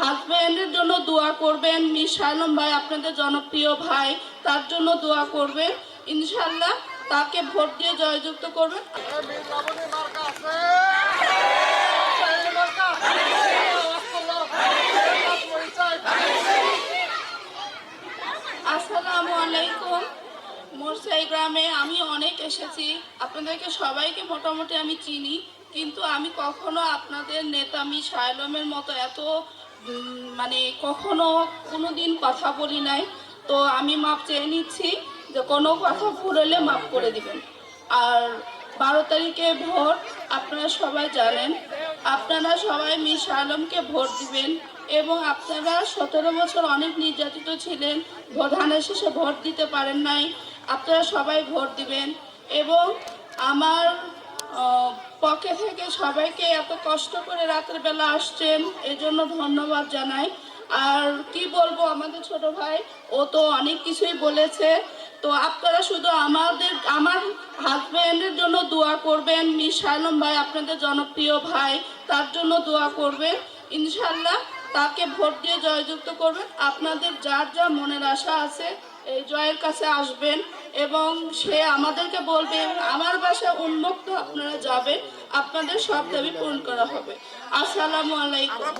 হাজব্যান্ডের জন্য দোয়া করবেন। মিশা আলম ভাই আপনাদের জনপ্রিয় ভাই, তার জন্য দোয়া করবেন। ইনশাল্লাহ তাকে ভোট দিয়ে জয়যুক্ত করবেন। আসসালামু আলাইকুম। মোরসাই গ্রামে আমি অনেক এসেছি। আপনাদেরকে সবাইকে মোটামুটি আমি চিনি, কিন্তু আমি কখনো আপনাদের নেতা মি শায়লমের মতো এত মানে কখনো কোনো দিন কথা বলি নাই। তো আমি মাপ চেয়ে নিচ্ছি যে কোনো কথা ভুল হলে মাপ করে দিবেন। আর বারো তারিখে ভোট, আপনারা সবাই জানেন। আপনারা সবাই মিস আলমকে ভোট দিবেন এবং আপনারা সতেরো বছর অনেক নির্যাতিত ছিলেন ধানের শেষে ভোট দিতে পারেন নাই। আপনারা সবাই ভোট দিবেন এবং আমার পক্ষে থেকে সবাইকে এত কষ্ট করে রাতের বেলা আসছেন, এজন্য ধন্যবাদ জানাই। আর কি বলব, আমাদের ছোট ভাই, ও তো অনেক কিছুই বলেছে। তো আপনারা শুধু আমাদের, আমার হাজব্যান্ডের জন্য দোয়া করবেন। মিস আলম ভাই আপনাদের জনপ্রিয় ভাই, তার জন্য দোয়া করবেন। ইনশাল্লাহ তাকে ভোট দিয়ে জয়যুক্ত করবেন। আপনাদের যার যা মনের আশা আছে, এই জয়ের কাছে আসবেন। এবং সে আমাদেরকে বলবে, আমার বাসা উন্মুক্ত আপনারা যাবেন, আপনাদের সব দাবি পূরণ করা হবে। আসসালামু আলাইকুম।